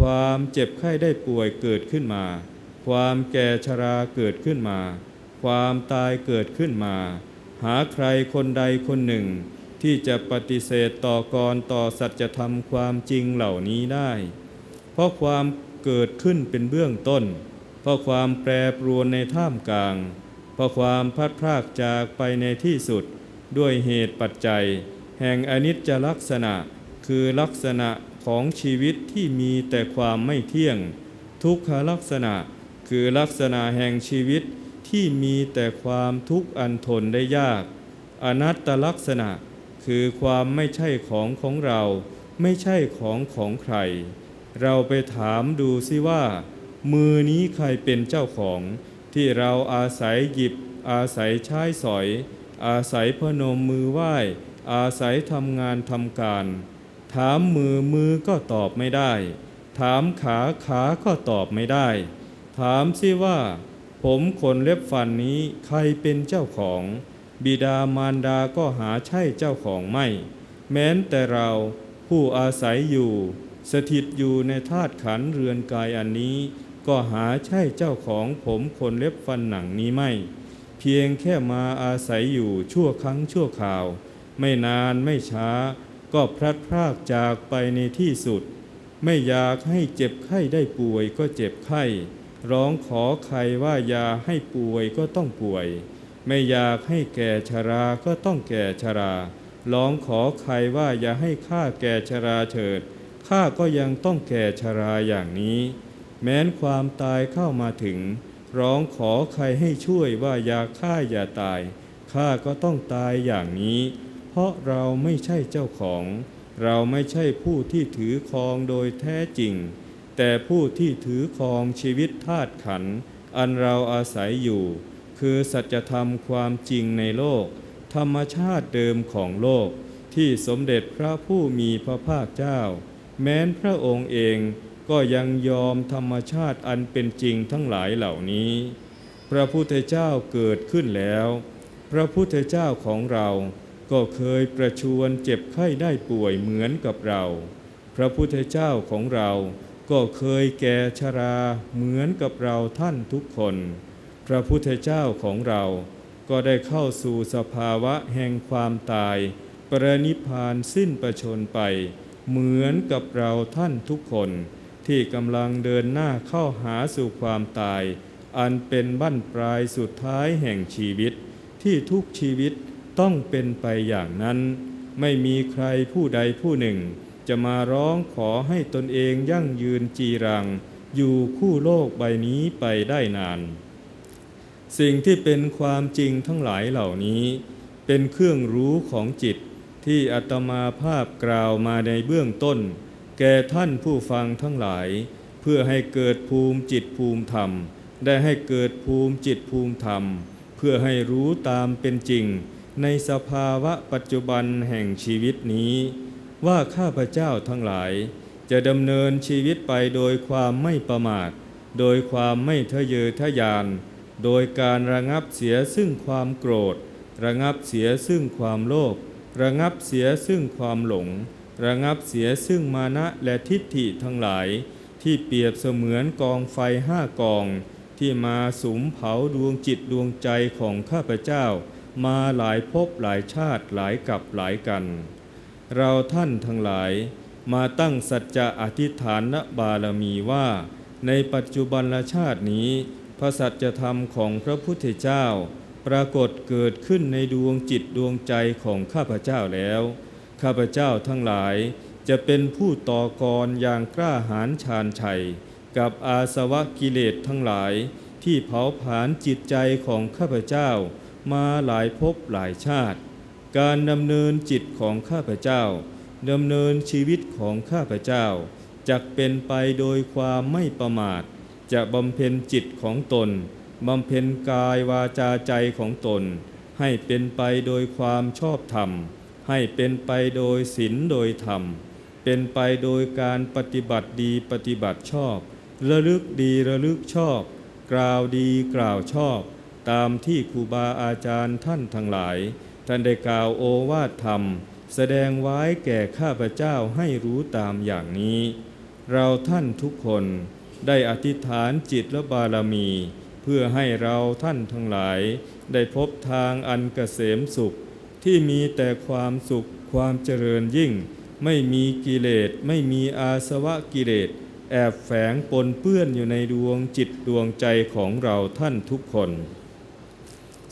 ความเจ็บไข้ได้ป่วยเกิดขึ้นมา ความแก่ชราเกิดขึ้นมา ความตายเกิดขึ้นมา หาใครคนใดคนหนึ่ง ที่จะปฏิเสธต่อกรต่อสัจธรรมความจริงเหล่านี้ได้ เพราะความเกิดขึ้นเป็นเบื้องต้น เพราะความแปรปรวนในท่ามกลาง เพราะความพัดพรากจากไปในที่สุดด้วยเหตุปัจจัย แห่งอนิจจลักษณะคือลักษณะ ของชีวิตที่มีแต่ความไม่เที่ยง ทุกขลักษณะคือลักษณะแห่งชีวิตที่มีแต่ความทุกข์อันทนได้ยาก อนัตตลักษณะคือความไม่ใช่ของของเรา ไม่ใช่ของของใคร เราไปถามดูสิว่า มือนี้ใครเป็นเจ้าของ ที่เราอาศัยหยิบ อาศัยใช้สอย อาศัยพนมมือไหว้ อาศัยทำงานทำการ ถามมือมือก็ตอบไม่ได้ ถามขาขาก็ตอบไม่ได้ ถามสิว่า ผมขนเล็บฟันนี้ใครเป็นเจ้าของ บิดามารดาก็หาใช่เจ้าของไม่ แม้นแต่เราผู้อาศัยอยู่ สถิตอยู่ในธาตุขันเรือนกายอันนี้ ก็หาใช่เจ้าของผมขนเล็บฟันหนังนี้ไม่ เพียงแค่มาอาศัยอยู่ชั่วครั้งชั่วคราว ไม่นานไม่ช้า ก็พลัดพรากจากไปในที่สุด ไม่อยากให้เจ็บไข้ได้ป่วยก็เจ็บไข้ ร้องขอใครว่าอย่าให้ป่วยก็ต้องป่วย ไม่อยากให้แก่ชราก็ต้องแก่ชราร้องขอใครว่าอย่าให้ข้าแก่ชราเถิดข้าก็ยังต้องแก่ชราอย่างนี้ แม้นความตายเข้ามาถึง ร้องขอใครให้ช่วยว่าอย่าฆ่าอย่าตายข้าก็ต้องตายอย่างนี้ ราะเราไม่ใช่เจ้าของ เราไม่ใช่ผู้ที่ถือครองโดยแท้จริง แต่ผู้ที่ถือครองชีวิตธาตุขันธ์อันเราอาศัยอยู่ คือสัจธรรมความจริงในโลก ธรรมชาติเดิมของโลก ที่สมเด็จพระผู้มีพระภาคเจ้า แม้นพระองค์เองก็ยังยอมธรรมชาติอันเป็นจริงทั้งหลายเหล่านี้ พระพุทธเจ้าเกิดขึ้นแล้ว พระพุทธเจ้าของเรา ก็เคยประชวรเจ็บไข้ได้ป่วยเหมือนกับเรา พระพุทธเจ้าของเราก็เคยแก่ชราเหมือนกับเราท่านทุกคน พระพุทธเจ้าของเราก็ได้เข้าสู่สภาวะแห่งความตาย ปรนิพพานสิ้นประชนไป เหมือนกับเราท่านทุกคน ที่กำลังเดินหน้าเข้าหาสู่ความตาย อันเป็นบั้นปลายสุดท้ายแห่งชีวิต ที่ทุกชีวิต ต้องเป็นไปอย่างนั้น ไม่มีใครผู้ใดผู้หนึ่ง จะมาร้องขอให้ตนเองยั่งยืนจีรัง อยู่คู่โลกใบนี้ไปได้นาน สิ่งที่เป็นความจริงทั้งหลายเหล่านี้ เป็นเครื่องรู้ของจิตที่อาตมาภาพกล่าวมาในเบื้องต้น แก่ท่านผู้ฟังทั้งหลาย เพื่อให้เกิดภูมิจิตภูมิธรรม ได้ให้เกิดภูมิจิตภูมิธรรม เพื่อให้รู้ตามเป็นจริง ในสภาวะปัจจุบันแห่งชีวิตนี้ ว่าข้าพเจ้าทั้งหลาย จะดำเนินชีวิตไปโดยความไม่ประมาท โดยความไม่ทะเยอทะยาน โดยการระงับเสียซึ่งความโกรธ ระงับเสียซึ่งความโลภระงับเสียซึ่งความหลง ระงับเสียซึ่งมานะและทิฏฐิทั้งหลาย ที่เปรียบเสมือนกองไฟห้ากอง ที่มาสุมเผาดวงจิตดวงใจของข้าพเจ้า มาหลายภพหลายชาติหลายกับหลายกัน เราท่านทั้งหลายมาตั้งสัจจะอธิษฐานบารมีว่า ในปัจจุบันชาตินี้ พระสัจธรรมของพระพุทธเจ้า ปรากฏเกิดขึ้นในดวงจิตดวงใจของข้าพเจ้าแล้ว ข้าพเจ้าทั้งหลายจะเป็นผู้ต่อกรอย่างกล้าหาญชาญชัย กับอาสวะกิเลสทั้งหลายที่เผาผลาญจิตใจของข้าพเจ้า มาหลายภพหลายชาติ การดำเนินจิตของข้าพเจ้าดำเนินชีวิตของข้าพเจ้าจักเป็นไปโดยความไม่ประมาท จะบำเพ็ญจิตของตนบำเพ็ญกายวาจาใจของตน ให้เป็นไปโดยความชอบธรรม ให้เป็นไปโดยศีลโดยธรรม เป็นไปโดยการปฏิบัติดีปฏิบัติชอบ ระลึกดีระลึกชอบ กล่าวดีกล่าวชอบ ตามที่ครูบาอาจารย์ท่านทั้งหลาย ท่านได้กล่าวโอวาทธรรม แสดงไว้แก่ข้าพเจ้าให้รู้ตามอย่างนี้ เราท่านทุกคนได้อธิษฐานจิตและบารมี เพื่อให้เราท่านทั้งหลาย ได้พบทางอันเกษมสุข ที่มีแต่ความสุขความเจริญยิ่ง ไม่มีกิเลสไม่มีอาสวะกิเลสแอบแฝงปนเปื้อนอยู่ในดวงจิตดวงใจของเราท่านทุกคน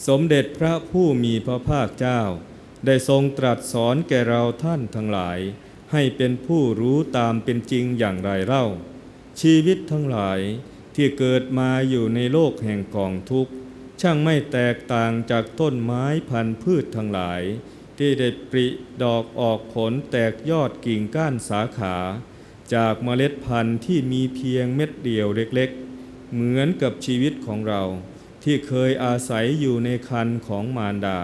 สมเด็จพระผู้มีพระภาคเจ้า ได้ทรงตรัสสอนแก่เราท่านทั้งหลาย ให้เป็นผู้รู้ตามเป็นจริงอย่างไรเล่า ชีวิตทั้งหลายที่เกิดมาอยู่ในโลกแห่งกองทุกข์ ช่างไม่แตกต่างจากต้นไม้พันธุ์พืชทั้งหลาย ที่ได้ปริดอกออกผลแตกยอดกิ่งก้านสาขา จากเมล็ดพันธุ์ที่มีเพียงเม็ดเดียวเล็กๆ เหมือนกับชีวิตของเรา ที่เคยอาศัยอยู่ในคันของมารดา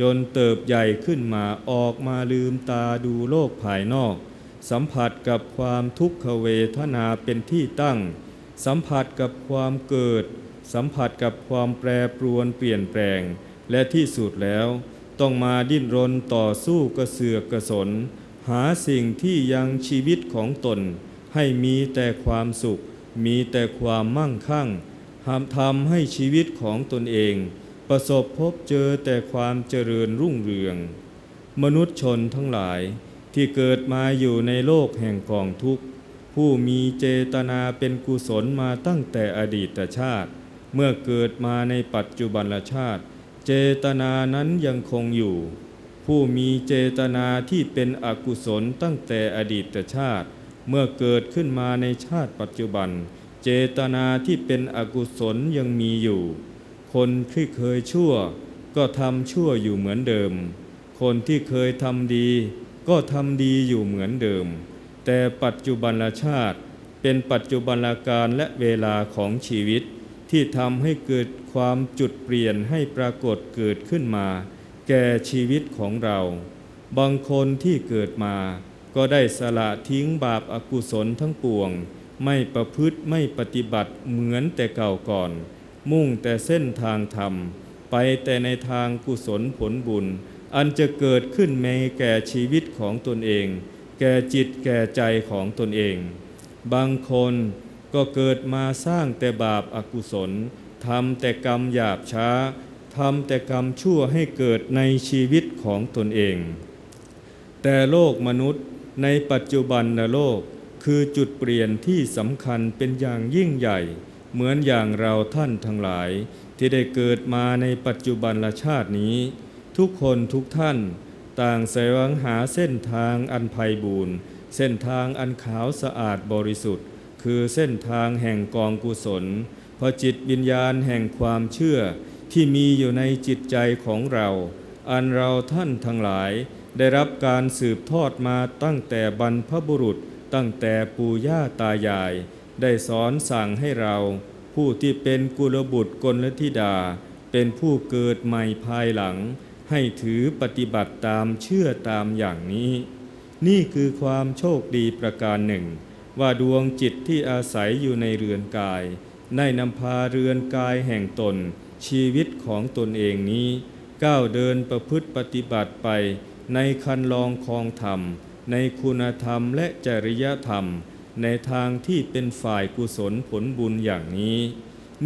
จนเติบใหญ่ขึ้นมาออกมาลืมตาดูโลกภายนอก สัมผัสกับความทุกขเวทนาเป็นที่ตั้ง สัมผัสกับความเกิด สัมผัสกับความแปรปรวนเปลี่ยนแปลง และที่สุดแล้ว ต้องมาดิ้นรนต่อสู้กระเสือกกระสน หาสิ่งที่ยังชีวิตของตน ให้มีแต่ความสุข มีแต่ความมั่งคั่ง ทำให้ชีวิตของตนเอง ประสบพบเจอแต่ความเจริญรุ่งเรือง มนุษย์ชนทั้งหลายที่เกิดมาอยู่ในโลกแห่งกองทุกข์ ผู้มีเจตนาเป็นกุศลมาตั้งแต่อดีตชาติ เมื่อเกิดมาในปัจจุบันชาติ เจตนานั้นยังคงอยู่ ผู้มีเจตนาที่เป็นอกุศลตั้งแต่อดีตชาติ เมื่อเกิดขึ้นมาในชาติปัจจุบัน เจตนาที่เป็นอกุศลยังมีอยู่ คนที่เคยชั่ว ก็ทำชั่วอยู่เหมือนเดิม คนที่เคยทำดี ก็ทำดีอยู่เหมือนเดิม แต่ปัจจุบันชาติ เป็นปัจจุบันการและเวลาของชีวิต ที่ทำให้เกิดความจุดเปลี่ยนให้ปรากฏเกิดขึ้นมา แก่ชีวิตของเรา บางคนที่เกิดมา ก็ได้สละทิ้งบาปอากุศลทั้งปวง ไม่ประพฤติไม่ปฏิบัติเหมือนแต่เก่าก่อน มุ่งแต่เส้นทางธรรม ไปแต่ในทางกุศลผลบุญ อันจะเกิดขึ้นในแก่ชีวิตของตนเอง แก่จิตแก่ใจของตนเอง บางคนก็เกิดมาสร้างแต่บาปอากุศลทำแต่กรรมหยาบช้าทำแต่กรรมชั่วให้เกิดในชีวิตของตนเอง แต่โลกมนุษย์ในปัจจุบันโลก คือจุดเปลี่ยนที่สำคัญเป็นอย่างยิ่งใหญ่ เหมือนอย่างเราท่านทั้งหลาย ที่ได้เกิดมาในปัจจุบันละชาตินี้ ทุกคนทุกท่าน ต่างแสวงหาเส้นทางอันไพ่บูรณ์เส้นทางอันขาวสะอาดบริสุทธิ์ คือเส้นทางแห่งกองกุศลพอจิตวิญญาณแห่งความเชื่อที่มีอยู่ในจิตใจของเรา อันเราท่านทั้งหลาย ได้รับการสืบทอดมาตั้งแต่บรรพบุรุษ ตั้งแต่ปู่ย่าตายาย ได้สอนสั่งให้เรา ผู้ที่เป็นกุลบุตรกลธิดา เป็นผู้เกิดใหม่ภายหลัง ให้ถือปฏิบัติตามเชื่อตามอย่างนี้ นี่คือความโชคดีประการหนึ่ง ว่าดวงจิตที่อาศัยอยู่ในเรือนกาย ได้นำพาเรือนกายแห่งตน ชีวิตของตนเองนี้ ก้าวเดินประพฤติปฏิบัติไปในคันลองคองธรรม ในคุณธรรมและจริยธรรม ในทางที่เป็นฝ่ายกุศลผลบุญอย่างนี้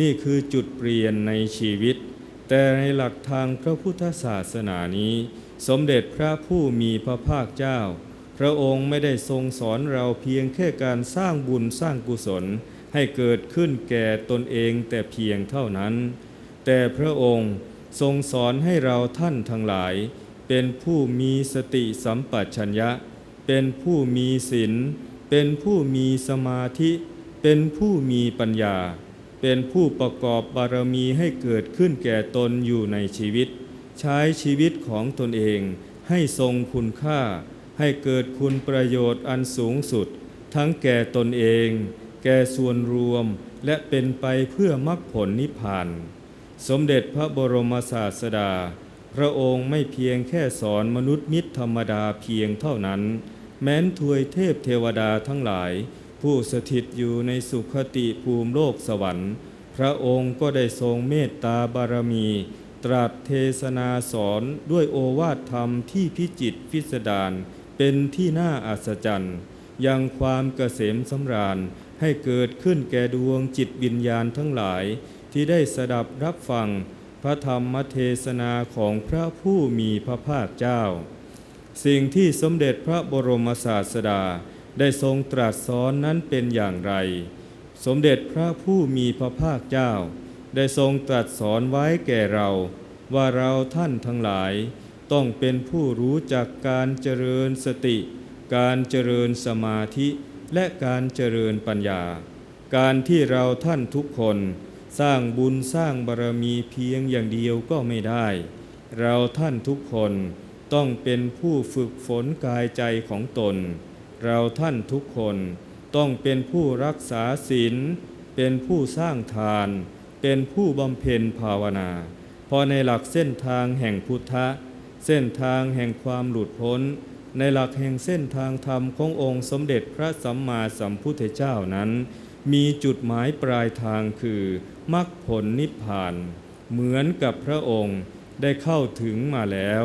นี่คือจุดเปลี่ยนในชีวิต แต่ในหลักทางพระพุทธศาสนานี้ สมเด็จพระผู้มีพระภาคเจ้า พระองค์ไม่ได้ทรงสอนเราเพียงแค่การสร้างบุญสร้างกุศลให้เกิดขึ้นแก่ตนเองแต่เพียงเท่านั้น แต่พระองค์ทรงสอนให้เราท่านทั้งหลาย เป็นผู้มีสติสัมปชัญญะ เป็นผู้มีศีลเป็นผู้มีสมาธิ เป็นผู้มีปัญญา เป็นผู้ประกอบบารมีให้เกิดขึ้นแก่ตนอยู่ในชีวิต ใช้ชีวิตของตนเองให้ทรงคุณค่า ให้เกิดคุณประโยชน์อันสูงสุด ทั้งแก่ตนเอง แก่ส่วนรวมและเป็นไปเพื่อมรรคผลนิพพาน สมเด็จพระบรมศาสดา พระองค์ไม่เพียงแค่สอนมนุษย์มิตรธรรมดาเพียงเท่านั้น แม้นทวยเทพเทวดาทั้งหลาย ผู้สถิตอยู่ในสุขติภูมิโลกสวรรค์ พระองค์ก็ได้ทรงเมตตาบารมี ตรัสเทศนาสอนด้วยโอวาทธรรมที่พิจิตพิสดารเป็นที่น่าอัศจรรย์ยังความเกษมสำราญให้เกิดขึ้นแก่ดวงจิตวิญญาณทั้งหลาย ที่ได้สดับรับฟัง พระธรรมเทศนาของพระผู้มีพระภาคเจ้า สิ่งที่สมเด็จพระบรมศาสดาได้ทรงตรัสสอนนั้นเป็นอย่างไร สมเด็จพระผู้มีพระภาคเจ้า ได้ทรงตรัสสอนไว้แก่เรา ว่าเราท่านทั้งหลาย ต้องเป็นผู้รู้จักการเจริญสติ การเจริญสมาธิและการเจริญปัญญา การที่เราท่านทุกคน สร้างบุญสร้างบารมีเพียงอย่างเดียวก็ไม่ได้ เราท่านทุกคน ต้องเป็นผู้ฝึกฝนกายใจของตน เราท่านทุกคนต้องเป็นผู้รักษาศีล เป็นผู้สร้างทาน เป็นผู้บำเพ็ญภาวนาพราะในหลักเส้นทางแห่งพุทธะ เส้นทางแห่งความหลุดพ้น ในหลักแห่งเส้นทางธรรมขององค์สมเด็จพระสัมมาสัมพุทธเจ้านั้น มีจุดหมายปลายทางคือมรรคผลนิพพาน เหมือนกับพระองค์ได้เข้าถึงมาแล้ว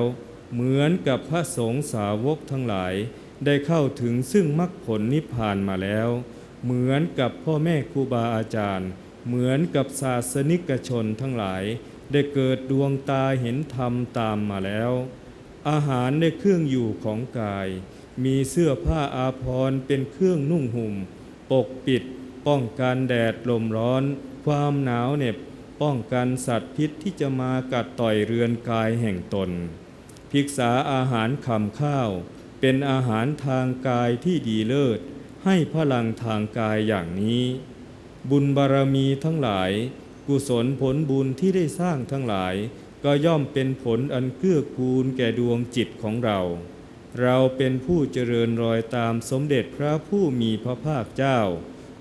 เหมือนกับพระสงฆ์สาวกทั้งหลาย ได้เข้าถึงซึ่งมรรคผลนิพพานมาแล้ว เหมือนกับพ่อแม่ครูบาอาจารย์ เหมือนกับศาสนิกชนทั้งหลาย ได้เกิดดวงตาเห็นธรรมตามมาแล้ว อาหารในเครื่องอยู่ของกาย มีเสื้อผ้าอาภรณ์เป็นเครื่องนุ่งห่ม ปกปิด ป้องกันแดดลมร้อน ความหนาวเหน็บป้องกันสัตว์พิษที่จะมากัดต่อยเรือนกายแห่งตน พิกษาอาหารคำข้าว เป็นอาหารทางกายที่ดีเลิศ ให้พลังทางกายอย่างนี้ บุญบารมีทั้งหลาย กุศลผลบุญที่ได้สร้างทั้งหลาย ก็ย่อมเป็นผลอันเกื้อกูลแก่ดวงจิตของเรา เราเป็นผู้เจริญรอยตามสมเด็จพระผู้มีพระภาคเจ้า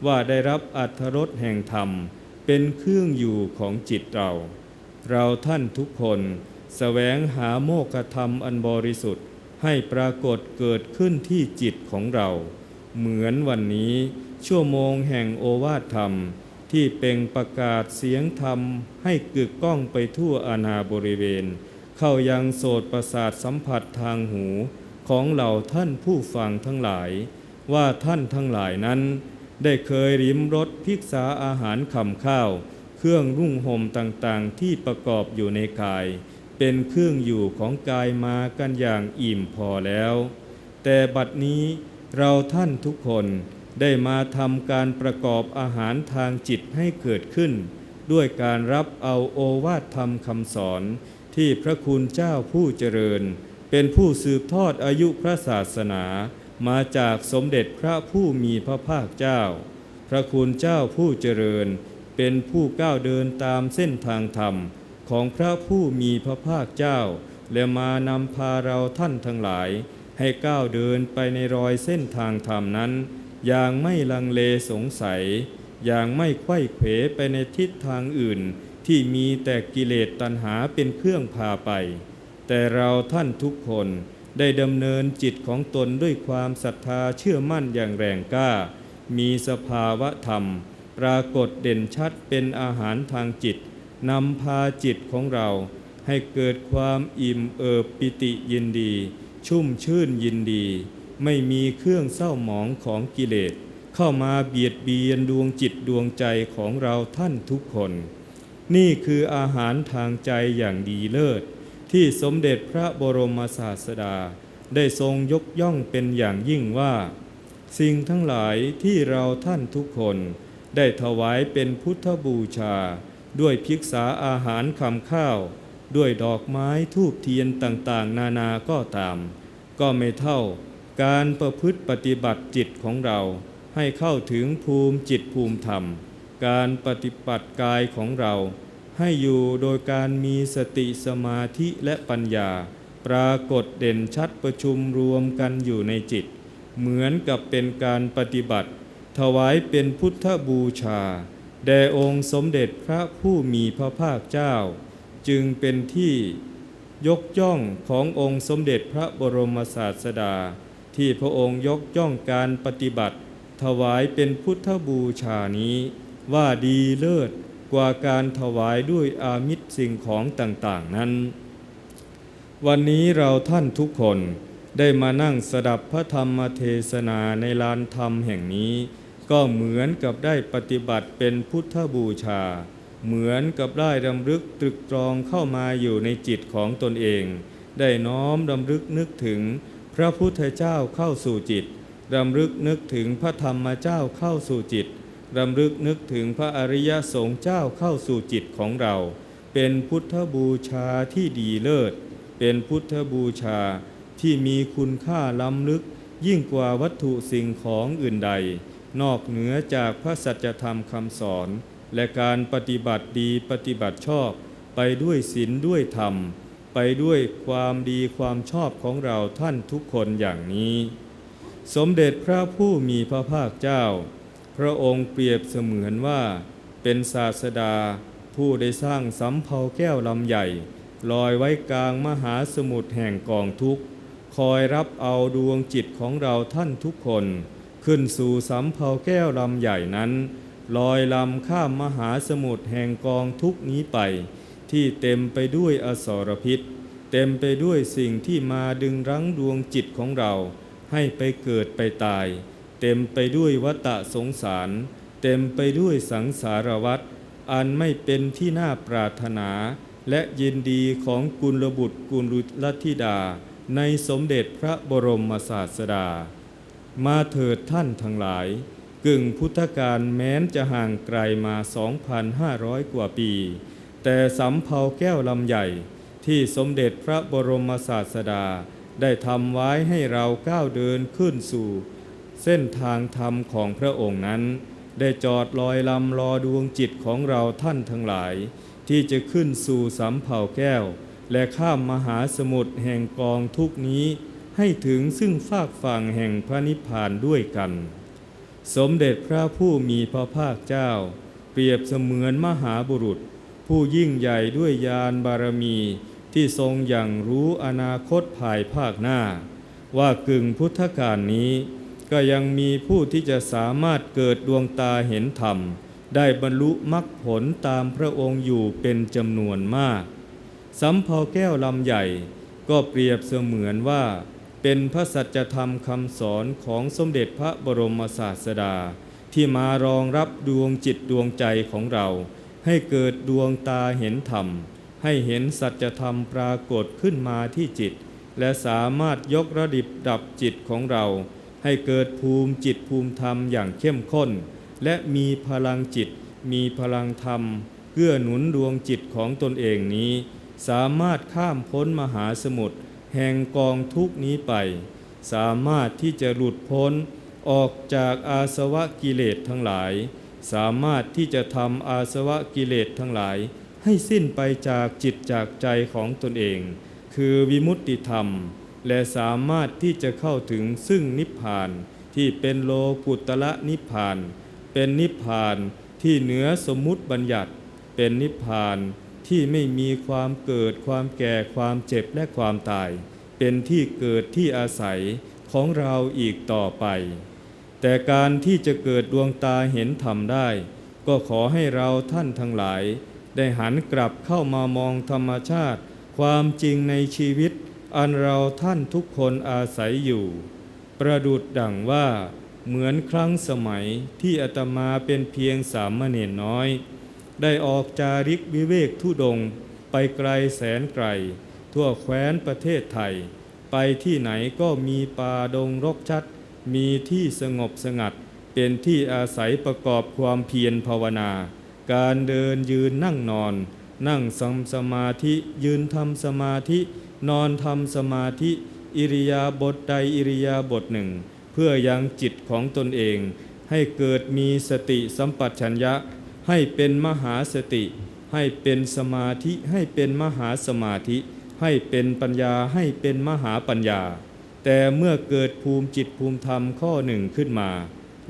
ว่าได้รับอัธรสแห่งธรรม เป็นเครื่องอยู่ของจิตเรา เราท่านทุกคน แสวงหาโมกขธรรมอันบริสุทธิ์ให้ปรากฏเกิดขึ้นที่จิตของเรา เหมือนวันนี้ชั่วโมงแห่งโอวาทธรรม ที่เป่งประกาศเสียงธรรม ให้กึกก้องไปทั่วอาณาบริเวณ เข้ายังโสตประสาทสัมผัสทางหูของเหล่าท่านผู้ฟังทั้งหลาย ว่าท่านทั้งหลายนั้น ได้เคยริมรสพิกษาอาหารคำข้าว เครื่องรุ่งห่มต่างๆที่ประกอบอยู่ในกาย เป็นเครื่องอยู่ของกายมากันอย่างอิ่มพอแล้ว แต่บัดนี้เราท่านทุกคนได้มาทำการประกอบอาหารทางจิตให้เกิดขึ้น ด้วยการรับเอาโอวาทธรรมคำสอนที่พระคุณเจ้าผู้เจริญ เป็นผู้สืบทอดอายุพระศาสนา มาจากสมเด็จพระผู้มีพระภาคเจ้า พระคุณเจ้าผู้เจริญ เป็นผู้ก้าวเดินตามเส้นทางธรรม ของพระผู้มีพระภาคเจ้า และมานำพาเราท่านทั้งหลาย ให้ก้าวเดินไปในรอยเส้นทางธรรมนั้น อย่างไม่ลังเลสงสัย อย่างไม่ไขว้เขวไปในทิศทางอื่น ที่มีแต่กิเลสตัณหาเป็นเครื่องพาไป แต่เราท่านทุกคนได้ดำเนินจิตของตนด้วยความศรัทธาเชื่อมั่นอย่างแรงกล้า มีสภาวะธรรม ปรากฏเด่นชัดเป็นอาหารทางจิต นำพาจิตของเราให้เกิดความอิ่มเอิบปิติยินดี ชุ่มชื่นยินดี ไม่มีเครื่องเศร้าหมองของกิเลส เข้ามาเบียดเบียนดวงจิตดวงใจของเราท่านทุกคน นี่คืออาหารทางใจอย่างดีเลิศ ที่สมเด็จพระบรมศาสดา ได้ทรงยกย่องเป็นอย่างยิ่งว่า สิ่งทั้งหลายที่เราท่านทุกคน ได้ถวายเป็นพุทธบูชา ด้วยภิกษาอาหารคำข้าว ด้วยดอกไม้ทูบเทียนต่างๆ นานาก็ตาม ก็ไม่เท่าการประพฤติปฏิบัติจิตของเรา ให้เข้าถึงภูมิจิตภูมิธรรม การปฏิบัติกายของเรา ให้อยู่โดยการมีสติสมาธิและปัญญา ปรากฏเด่นชัดประชุมรวมกันอยู่ในจิต เหมือนกับเป็นการปฏิบัติ ถวายเป็นพุทธบูชา แด่องค์สมเด็จพระผู้มีพระภาคเจ้า จึงเป็นที่ยกย่องขององค์สมเด็จพระบรมศาสดา ที่พระองค์ยกย่องการปฏิบัติ ถวายเป็นพุทธบูชานี้ ว่าดีเลิศกว่าการถวายด้วยอามิตรสิ่งของต่างๆนั้น วันนี้เราท่านทุกคนได้มานั่งสดับพระธรรมเทศนาในลานธรรมแห่งนี้ ก็เหมือนกับได้ปฏิบัติเป็นพุทธบูชา เหมือนกับได้ดำลึกตรึกตรองเข้ามาอยู่ในจิตของตนเอง ได้น้อมดำลึกนึกถึงพระพุทธเจ้าเข้าสู่จิตดำลึกนึกถึงพระธรรมเจ้าเข้าสู่จิตดำลึกนึกถึงพระอริยสงฆ์เจ้าเข้าสู่จิตของเรา เป็นพุทธบูชาที่ดีเลิศ เป็นพุทธบูชาที่มีคุณค่าล้ำลึกยิ่งกว่าวัตถุสิ่งของอื่นใด นอกเหนือจากพระสัจธรรมคำสอน และการปฏิบัติดีปฏิบัติชอบ ไปด้วยศีลด้วยธรรม ไปด้วยความดีความชอบของเราท่านทุกคนอย่างนี้ สมเด็จพระผู้มีพระภาคเจ้า พระองค์เปรียบเสมือนว่า เป็นศาสดา ผู้ได้สร้างสำเภาแก้วลำใหญ่ ลอยไว้กลางมหาสมุทรแห่งกองทุกข์ คอยรับเอาดวงจิตของเราท่านทุกคน ขึ้นสู่สำเภาแก้วลำใหญ่นั้น ลอยลำข้ามมหาสมุทรแห่งกองทุกนี้ไป ที่เต็มไปด้วยอสรพิษ เต็มไปด้วยสิ่งที่มาดึงรั้งดวงจิตของเรา ให้ไปเกิดไปตาย เต็มไปด้วยวัฏสงสาร เต็มไปด้วยสังสารวัฏอันไม่เป็นที่น่าปรารถนา และยินดีของกุลบุตรกุลลธิดา ในสมเด็จพระบรมศาสดา มาเถิดท่านทั้งหลาย กึ่งพุทธกาลแม้นจะห่างไกลมา 2,500 กว่าปี แต่สำเภาแก้วลำใหญ่ ที่สมเด็จพระบรมศาสดา ได้ทำไว้ให้เราก้าวเดินขึ้นสู่ เส้นทางธรรมของพระองค์นั้น ได้จอดลอยลำรอดวงจิตของเราท่านทั้งหลาย ที่จะขึ้นสู่สำเภาแก้ว และข้ามมหาสมุทรแห่งกองทุกนี้ ให้ถึงซึ่งฟากฝั่งแห่งพระนิพพานด้วยกัน สมเด็จพระผู้มีพระภาคเจ้า เปรียบเสมือนมหาบุรุษ ผู้ยิ่งใหญ่ด้วยญาณบารมีที่ทรงอย่างรู้อนาคตภายภาคหน้า ว่ากึ่งพุทธกาลนี้ ก็ยังมีผู้ที่จะสามารถเกิดดวงตาเห็นธรรม ได้บรรลุมรรคผลตามพระองค์อยู่เป็นจำนวนมากสำเภาแก้วลำใหญ่ก็เปรียบเสมือนว่า เป็นพระสัจธรรมคำสอนของสมเด็จพระบรมศาสดา ที่มารองรับดวงจิตดวงใจของเรา ให้เกิดดวงตาเห็นธรรม ให้เห็นสัจธรรมปรากฏขึ้นมาที่จิต และสามารถยกระดิบดับจิตของเรา ให้เกิดภูมิจิตภูมิธรรมอย่างเข้มข้น และมีพลังจิต มีพลังธรรมเกื้อหนุนดวงจิตของตนเองนี้ สามารถข้ามพ้นมหาสมุทร แห่งกองทุกนี้ไป สามารถที่จะหลุดพ้นออกจากอาสวะกิเลสทั้งหลาย สามารถที่จะทำอาสวะกิเลสทั้งหลาย ให้สิ้นไปจากจิตจากใจของตนเอง คือวิมุตติธรรม และสามารถที่จะเข้าถึงซึ่งนิพพานที่เป็นโลกุตละนิพพาน เป็นนิพพานที่เหนือสมมุติบัญญัติ เป็นนิพพาน ที่ไม่มีความเกิดความแก่ความเจ็บและความตาย เป็นที่เกิดที่อาศัยของเราอีกต่อไป แต่การที่จะเกิดดวงตาเห็นธรรมได้ ก็ขอให้เราท่านทั้งหลาย ได้หันกลับเข้ามามองธรรมชาติ ความจริงในชีวิต อันเราท่านทุกคนอาศัยอยู่ ประดุดดังว่า เหมือนครั้งสมัยที่อาตมาเป็นเพียงสามเณรน้อย ได้ออกจาริกวิเวกทุดง ไปไกลแสนไกล ทั่วแคว้นประเทศไทย ไปที่ไหนก็มีป่าดงรกชัด มีที่สงบสงัด เป็นที่อาศัยประกอบความเพียรภาวนา การเดินยืนนั่งนอน นั่งทำสมาธิยืนทำสมาธิ นอนทำสมาธิ อิริยาบถใดอิริยาบถหนึ่ง เพื่อยังจิตของตนเอง ให้เกิดมีสติสัมปชัญญะ ให้เป็นมหาสติ ให้เป็นสมาธิให้เป็นมหาสมาธิ ให้เป็นปัญญาให้เป็นมหาปัญญา แต่เมื่อเกิดภูมิจิตภูมิธรรมข้อหนึ่งขึ้นมา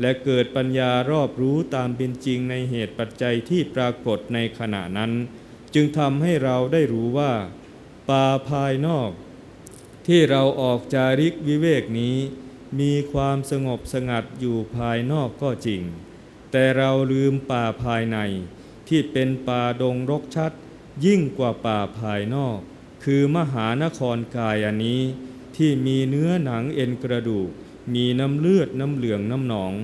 และเกิดปัญญารอบรู้ตามเป็นจริงในเหตุปัจจัยที่ปรากฏในขณะนั้น จึงทำให้เราได้รู้ว่าป่าภายนอก ที่เราออกจาริกวิเวกนี้ มีความสงบสงัดอยู่ภายนอกก็จริง แต่เราลืมป่าภายใน ที่เป็นป่าดงรกชัด ยิ่งกว่าป่าภายนอก คือมหานครกายอันนี้ ที่มีเนื้อหนังเอ็นกระดูก มีน้ำเลือดน้ำเหลืองน้ำหนอง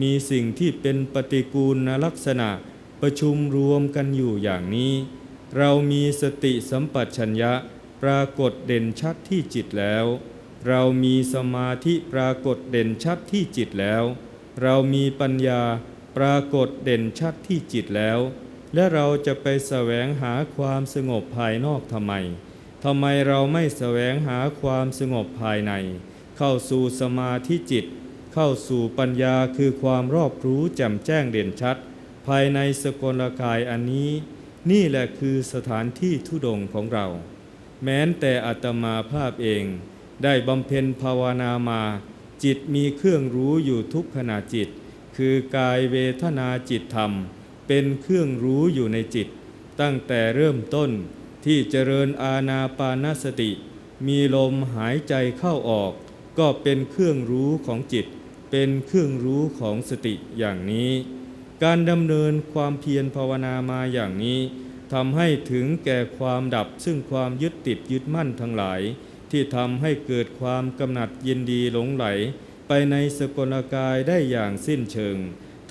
มีสิ่งที่เป็นปฏิกูลลักษณะประชุมรวมกันอยู่อย่างนี้ เรามีสติสัมปชัญญะปรากฏเด่นชัดที่จิตแล้ว เรามีสมาธิปรากฏเด่นชัดที่จิตแล้ว เรามีปัญญา ปรากฏเด่นชัดที่จิตแล้ว และเราจะไปแสวงหาความสงบภายนอกทำไมทำไมเราไม่แสวงหาความสงบภายใน เข้าสู่สมาธิจิต เข้าสู่ปัญญาคือความรอบรู้แจ่มแจ้งเด่นชัด ภายในสกลกายอันนี้ นี่แหละคือสถานที่ทุดงของเรา แม้นแต่อัตมาภาพเอง ได้บำเพ็ญภาวนามา จิตมีเครื่องรู้อยู่ทุกขณะจิต คือกายเวทนาจิตธรรม เป็นเครื่องรู้อยู่ในจิต ตั้งแต่เริ่มต้นที่เจริญอาณาปานสติ มีลมหายใจเข้าออก ก็เป็นเครื่องรู้ของจิต เป็นเครื่องรู้ของสติอย่างนี้ การดำเนินความเพียรภาวนามาอย่างนี้ทำให้ถึงแก่ความดับซึ่งความยึดติดยึดมั่นทั้งหลาย ที่ทำให้เกิดความกำหนัดยินดีหลงไหล ไปในสกลกายได้อย่างสิ้นเชิง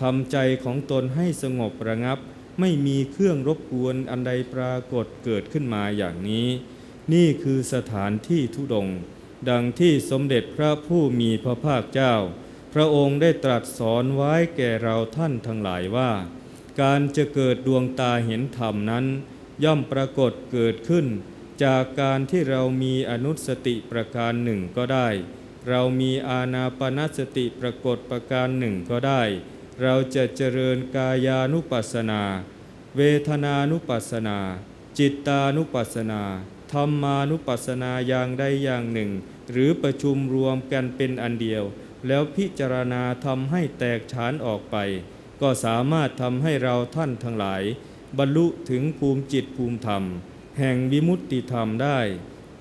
ทำใจของตนให้สงบระงับ ไม่มีเครื่องรบกวนอันใดปรากฏเกิดขึ้นมาอย่างนี้ นี่คือสถานที่ทุดง ดังที่สมเด็จพระผู้มีพระภาคเจ้า พระองค์ได้ตรัสสอนไว้แก่เราท่านทั้งหลายว่า การจะเกิดดวงตาเห็นธรรมนั้น ย่อมปรากฏเกิดขึ้น จากการที่เรามีอนุสติประการหนึ่งก็ได้ เรามีอาณาปณสติปรากฏประการหนึ่งก็ได้ เราจะเจริญกายานุปัสสนา เวทนานุปัสสนา จิตตานุปัสสนาธรรมานุปัสสนาอย่างใดอย่างหนึ่ง หรือประชุมรวมกันเป็นอันเดียว แล้วพิจารณาทำให้แตกฉานออกไป ก็สามารถทำให้เราท่านทั้งหลาย บรรลุถึงภูมิจิตภูมิธรรม แห่งวิมุตติธรรมได้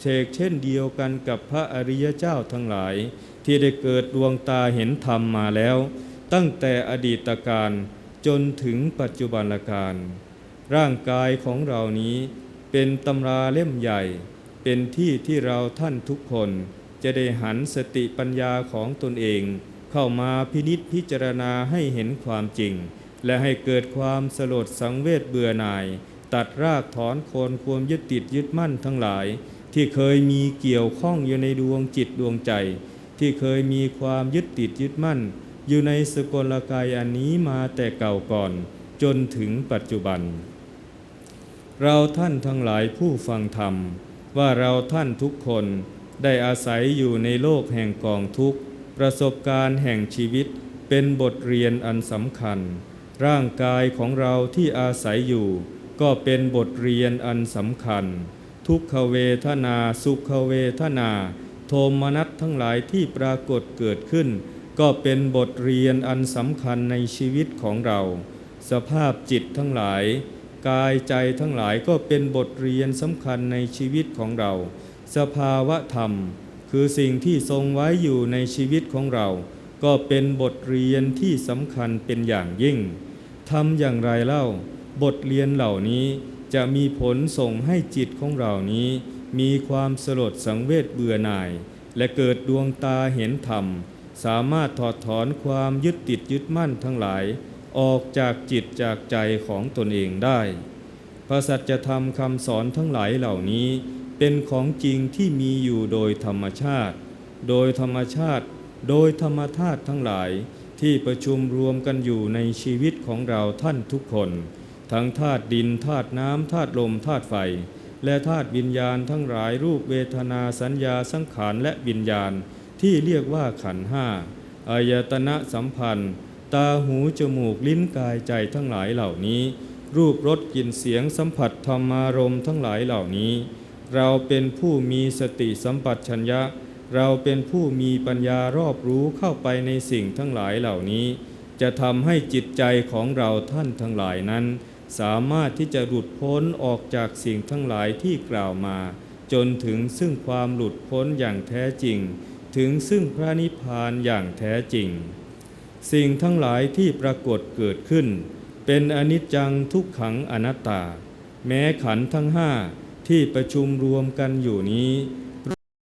เชกเช่นเดียวกันกับพระอริยเจ้าทั้งหลาย ที่ได้เกิดดวงตาเห็นธรรมมาแล้ว ตั้งแต่อดีตการจนถึงปัจจุบันการ ร่างกายของเรานี้เป็นตำราเล่มใหญ่ เป็นที่ที่เราท่านทุกคน จะได้หันสติปัญญาของตนเอง เข้ามาพินิษพิจารณาให้เห็นความจริง และให้เกิดความสลดสังเวชเบื่อหน่าย ตัดรากถอนโคนความยึดติดยึดมั่นทั้งหลาย ที่เคยมีเกี่ยวข้องอยู่ในดวงจิตดวงใจ ที่เคยมีความยึดติดยึดมั่น อยู่ในสกลกายอันนี้มาแต่เก่าก่อน จนถึงปัจจุบัน เราท่านทั้งหลายผู้ฟังธรรม ว่าเราท่านทุกคนได้อาศัยอยู่ในโลกแห่งกองทุกข์ ประสบการณ์แห่งชีวิตเป็นบทเรียนอันสำคัญ ร่างกายของเราที่อาศัยอยู่ ก็เป็นบทเรียนอันสำคัญ ทุกขเวทนา สุขเวทนา โทมนัสทั้งหลายที่ปรากฏเกิดขึ้น ก็เป็นบทเรียนอันสำคัญในชีวิตของเรา สภาพจิตทั้งหลาย กายใจทั้งหลายก็เป็นบทเรียนสำคัญในชีวิตของเรา สภาวะธรรม คือสิ่งที่ทรงไว้อยู่ในชีวิตของเรา ก็เป็นบทเรียนที่สำคัญเป็นอย่างยิ่งทำอย่างไรเล่า บทเรียนเหล่านี้ จะมีผลส่งให้จิตของเรานี้ มีความสลดสังเวชเบื่อหน่าย และเกิดดวงตาเห็นธรรม สามารถถอดถอนความยึดติดยึดมั่นทั้งหลาย ออกจากจิตจากใจของตนเองได้ พระสัจธรรมคำสอนทั้งหลายเหล่านี้ เป็นของจริงที่มีอยู่โดยธรรมชาติ โดยธรรมชาติ โดยธรรมธาตุทั้งหลายที่ประชุมรวมกันอยู่ในชีวิตของเราท่านทุกคน ทั้งธาตุดินธาตุน้ำธาตุลมธาตุไฟ และธาตุวิญญาณทั้งหลายรูปเวทนาสัญญาสังขารและวิญญาณ ที่เรียกว่าขันห้าอายตนะสัมพันธ์ ตาหูจมูกลิ้นกายใจทั้งหลายเหล่านี้ รูปรสกลิ่นเสียงสัมผัสธรรมารมทั้งหลายเหล่านี้ เราเป็นผู้มีสติสัมปชัญญะ เราเป็นผู้มีปัญญารอบรู้เข้าไปในสิ่งทั้งหลายเหล่านี้ จะทำให้จิตใจของเราท่านทั้งหลายนั้น สามารถที่จะหลุดพ้นออกจากสิ่งทั้งหลายที่กล่าวมา จนถึงซึ่งความหลุดพ้นอย่างแท้จริง ถึงซึ่งพระนิพพานอย่างแท้จริง สิ่งทั้งหลายที่ปรากฏเกิดขึ้น เป็นอนิจจังทุกขังอนัตตา แม้ขันธ์ทั้งห้าที่ประชุมรวมกันอยู่นี้